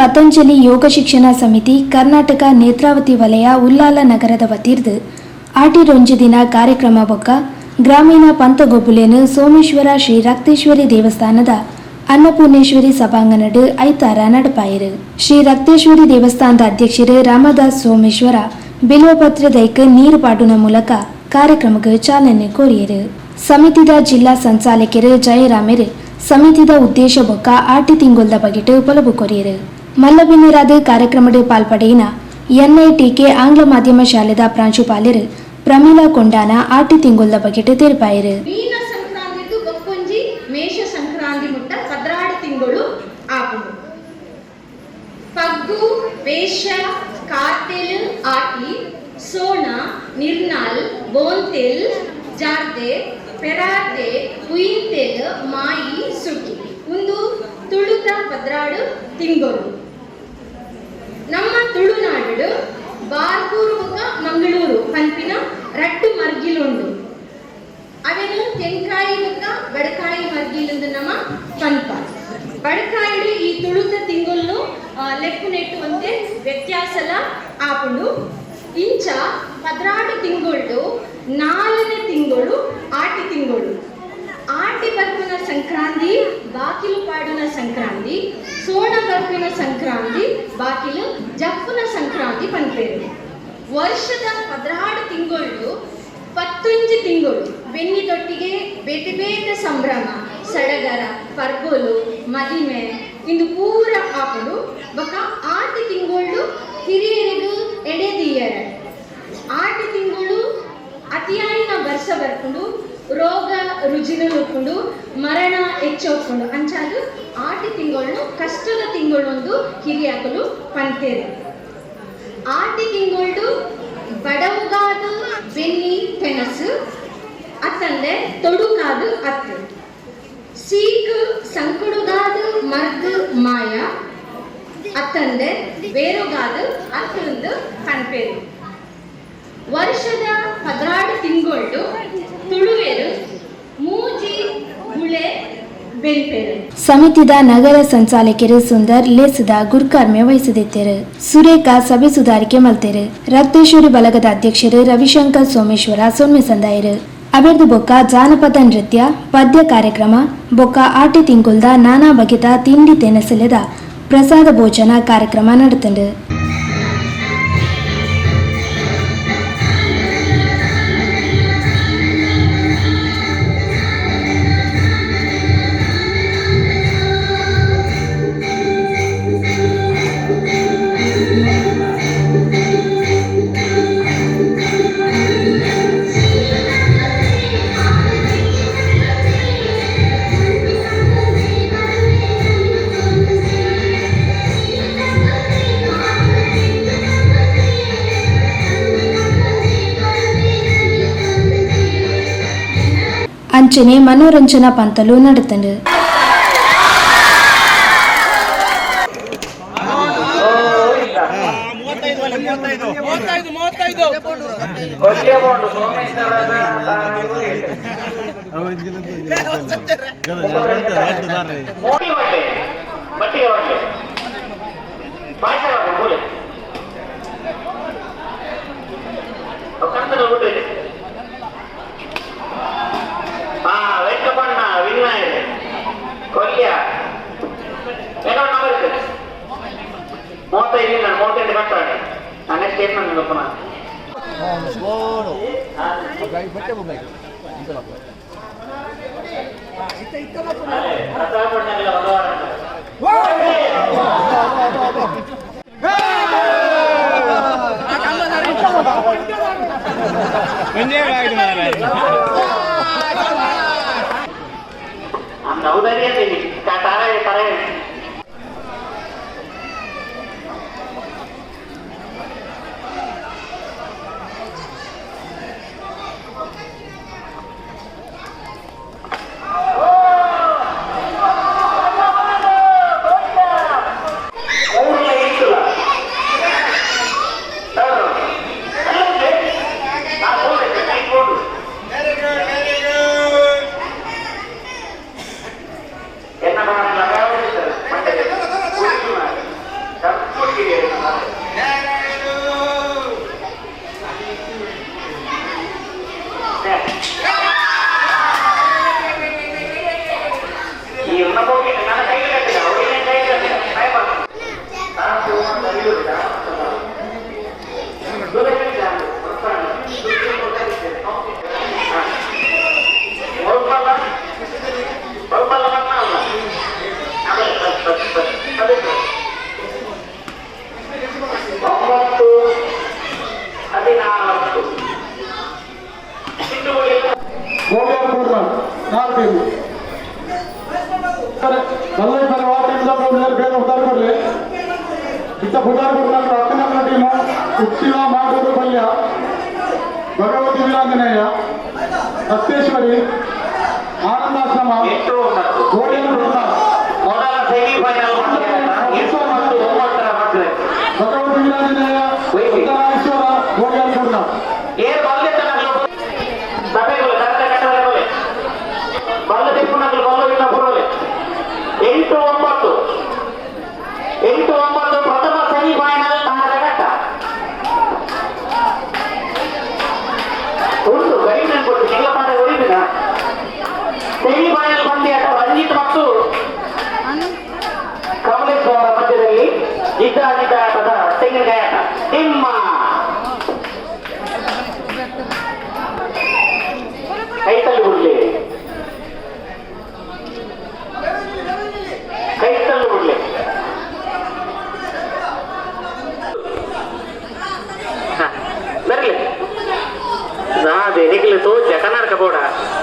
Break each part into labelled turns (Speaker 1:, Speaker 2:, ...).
Speaker 1: ಪತಂಜಲಿ ಯೋಗ ಶಿಕ್ಷಣ ಸಮಿತಿ, ಕರ್ನಾಟಕ ನೇತ್ರಾವತಿ ವಲಯ, ಉಲ್ಲಾಲ ನಗರದ ವತಿರ್ದು ಆಟಿ ರೊಂಜು ದಿನ ಕಾರ್ಯಕ್ರಮ ಬೊಕ್ಕ ಗ್ರಾಮೀಣ ಪಂತಗೊಬ್ಬುಲೇನು ಸೋಮೇಶ್ವರ ಶ್ರೀ ರಕ್ತೇಶ್ವರಿ ದೇವಸ್ಥಾನದ ಅನ್ನಪೂರ್ಣೇಶ್ವರಿ ಸಭಾಂಗಣಡು ಐತಾರ ನಡಪಾಯಿರು. ಶ್ರೀ ರಕ್ತೇಶ್ವರಿ ದೇವಸ್ಥಾನದ ಅಧ್ಯಕ್ಷರು ರಾಮದಾಸ್ ಸೋಮೇಶ್ವರ ಬಿಲ್ವಪತ್ರ ದೈಕ ನೀರು ಪಾಡುನ ಮೂಲಕ ಕಾರ್ಯಕ್ರಮಕ್ಕೆ ಚಾಲನೆ ಕೋರಿಯರು. ಸಮಿತಿದ ಜಿಲ್ಲಾ ಸಂಚಾಲಕರು ಜಯರಾಮರು. ಸಮಿತಿದ ಉದ್ದೇಶ ಬೊಕ್ಕ ಆಟಿ ತಿಂಗೊಲ್ದ ಬಗೆಟ್ ಪೊಲಬು ಕೊರಿಯರು. ಮಲ್ಲಬಿನ್ನರಾದ ಕಾರ್ಯಕ್ರಮದ ಪಾಲ್ಪಡೆಯಿನ ಎನ್ಐಟಿಕೆ ಆಂಗ್ಲ ಮಾಧ್ಯಮ ಶಾಲೆದ ಪ್ರಾಂಶುಪಾಲರು ಪ್ರಮೀಳಾ ಕೊಂಡಾನ ಆಟಿ ತಿಂಗುಲ್ದ ಬಗೆಟ್ ತೆರಪಾಯಿರು.
Speaker 2: ಮೀನ ಸಂಕ್ರಾಂತಿ ಬಕ್ಕೊಂಜಿ ಮೇಷ ಸಂಕ್ರಾಂತಿ ಮುಟ್ಟ ಪದ್ರಾಡು ತಿಂಗಳು ಆಪುಂಡು ಪಗ್ಗು, ವೇಷ, ಕಾರ್ತೆಲ್, ಆಟಿ, ಸೋಣ, ನಿರ್ನಾಲ್, ಬೋಂತೆಲ್, ಜಾರ್ದೆ, ಪೆರಾರ್ದೆ ಕುಯಿಂತೆಲ್ ಮಾಯಿ, ಸುಟಿ. ತುಳುತ ಪದ್ರಾಡು ತಿಂಗಳು ನಮ್ಮ ತುಳುನಾಡು ಬಾರ್ಕೂರು ಮುಖ ಮಂಗಳೂರು ಪಂಪಿನ ರಟ್ಟು ಮರ್ಗಿಲುಂಡು. ಅವೆಲ್ಲ ತೆಂಕಾಯಿ ಮುಖ, ಬಡಕಾಯಿ ಮರ್ಗಿಲುಂದು ನಮ್ಮ ಪಂಪ ಬಡಕಾಯಿಡು ಈ ತುಳುತ ತಿಂಗಳು ಲೆಪ್ಪು ನೆಟ್ಟುವಂತೆ ವ್ಯತ್ಯಾಸಲ ಆಪುಂಡು. ಇಂಚ ಪದ್ರಾಡು ತಿಂಗಳು ನಾಲ್ಕನೇ ತಿಂಗಳು ಆಟಿ ತಿಂಗಳು ಆಟಿ ಬರ್ಪಿನ ಸಂಕ್ರಾಂತಿ ಬಾಕಿಲು ಸಂಕ್ರಾಂತಿ, ಸೋಣ సంక్రాంతి ಸಂಕ್ರಾಂತಿ, ಬಾಕಿಲು ಜಪ್ಪುನ ಸಂಕ್ರಾಂತಿ ಪಂಪೇರು ವರ್ಷದ ಪದ್ರಾಡು ತಿಂಗಳು, ಪತ್ತೊಂಜಿ ತಿಂಗಳು, ಬೆನ್ನಿದೊಟ್ಟಿಗೆ ಬೇತೆ ಬೇತೆ ಸಂಭ್ರಮ, ಸಡಗರ, ಪರ್ಗೋಲು, ಮದಿಮೆ, ಇಂದು ಪೂರ ಆಪಡು ಬೊಕ ಆಟಿ ತಿಂಗಳು ಹಿರಿಯರಿಗೂ ಎಡೆದಿಯರ. ಆಟಿ ತಿಂಗಳು ಅತಿಯಾಯಿನ ವರ್ಷ ಬರ್ಕೊಂಡು ರೋಗ ರುಜಿನ ಉಳ್ಕೊಂಡು ಮರಣ ಹೆಚ್ಚೋಕೊಂಡು ಅಂಚಾದು ಆಟಿ ತಿಂಗಳು ಕಷ್ಟದ ತಿಂಗಳೊಂದು ಹಿರಿಯಾಕಲು ಪಂತೇರು ಆಟಿ ತಿಂಗಳು ಬಡವುಗಾದು ಬೆನ್ನಿ ತೆನಸು ಅತ್ತಂದೆ ತೊಡುಕಾದು ಅತ್ತು. ಸೀಕು, ಸಂಕುಡುಗಾದು ಮರ್ದು ಮಾಯ, ಅತ್ತಂದೆ ಬೇರುಗಾದು ಅತ್ತೊಂದು ಕಣ್ಪೇರು ವರ್ಷದ ಪದ್ರಾಡು ತಿಂಗಳು
Speaker 1: ಸಮಿತಿದ ನಗರ ಸಂಚಾಲಕರು ಸುಂದರ್ ಲೇಸದ ಗುರ್ಕರ್ಮೆ ವಹಿಸದಿದ್ದರು ಸುರೇಖಾ ಸಭೆ ಸುಧಾರಿಕೆ ಮಲ್ತೆರು. ರಕ್ತೇಶ್ವರಿ ಬಲಗದ ಅಧ್ಯಕ್ಷರು ರವಿಶಂಕರ್ ಸೋಮೇಶ್ವರ ಸೊನ್ನೆ ಸಂದಾಯರು. ಅಬೆರ್ದು ಬೊಕ್ಕ ಜಾನಪದ ನೃತ್ಯ, ಪದ್ಯ ಕಾರ್ಯಕ್ರಮ, ಬೊಕ್ಕ ಆಟಿ ತಿಂಗುಲ್ದ ನಾನಾ ಬಗೆದ ತಿಂಡಿ ತೆನಸಲೆದ ಪ್ರಸಾದ ಭೋಜನ ಕಾರ್ಯಕ್ರಮ ನಡೆತಂಡು ಅಂಚನೆ ಮನೋರಂಜನಾ ಪಂತಲು ನಡೆತಂಡು
Speaker 3: ಮೂವತ್ತೈದು ಮೂವತ್ತೈದು
Speaker 4: ಕೊಚ್ಚೇಕೊಂಡು ಸೋಮೇಶ್ವರದ ಮೋಟಿ ಬಟ್ಟೆ ver si eso no lo conoce. Wow!
Speaker 5: ಸಲ್ಲೈ ಸರ್ ವಾಟಿಂದ ಮೂರು ಬೇರೆ ಉದ್ದಾರ ಕೊಡ್ಲಿ ಇತ್ತ ಉದ್ದಾರ ಕೊಡ್ತಾರೆ ಹತ್ತನೇ ಟೀಮು ಉಚ್ಚಿಲ ಮಾಡೂರು ಪಲ್ಯ ಭಗವತಿ ವೀರಾಂಜನೇಯ ಸತ್ಯೇಶ್ವರಿ ಆನಂದಾಶ್ರಮ
Speaker 4: ಎಷ್ಟು ಒಂಬತ್ತು
Speaker 5: ಗೋಡೆಯನ್ನು
Speaker 4: ಮೊದಲ ಸೆಮಿಫೈನಲ್ ಎಷ್ಟು horas.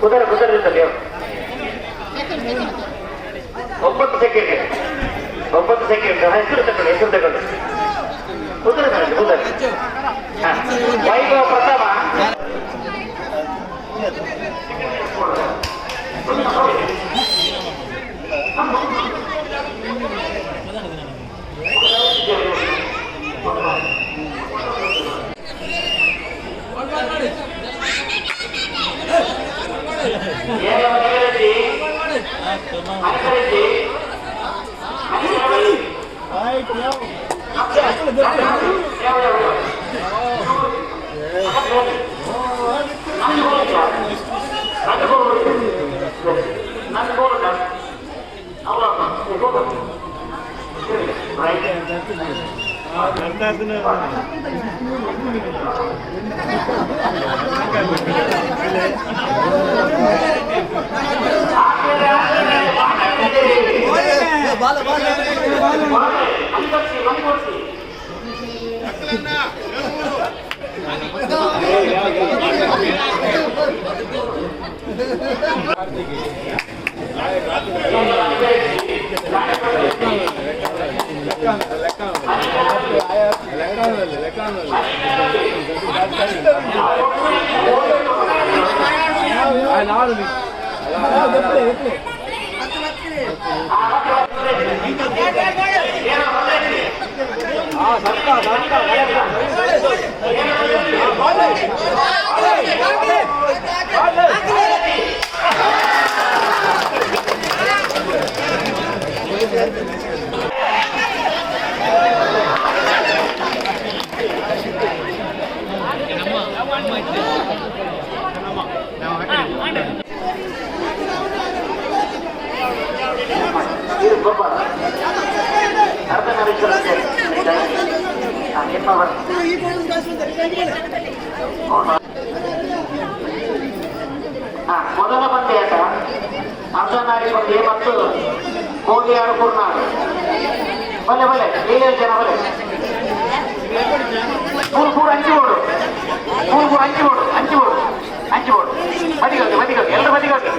Speaker 4: ಕುದುರೆ ಕುದುರೆ ಒಂಬತ್ತು ಸೆಕೆಂಡ್. ಒಂಬತ್ತು ಸೆಕೆಂಡ್. ಹೆಸರು ತಗೊಂಡು ಹೆಸರು ತಗೊಂಡು ಕುದುರೆ ತಗೊಂಡು ಕುದುರೆ. ವೈಭವ ಪ್ರಥಮ. ಏನು ಇದು சத்தா. ಅರ್ಧನಾರೀಶ್ವರಕ್ಕೆ ನಿಮ್ಮವರು ಹಾ, ಮೊದಲ ಪಂದ್ಯಾಟ ಅರ್ಧನಾರಿ ಪಂದ್ಯ ಮತ್ತು બોલી આર કુરના ભલે ભલે એ જન ભલે પૂર પૂર அஞ்சு ஓடு. பூர் பூர் அஞ்சு ஓடு அஞ்சு ஓடு அஞ்சு ஓடு. மதிக்கோங்க மதிக்கோங்க எல்லாரும் மதிக்கோங்க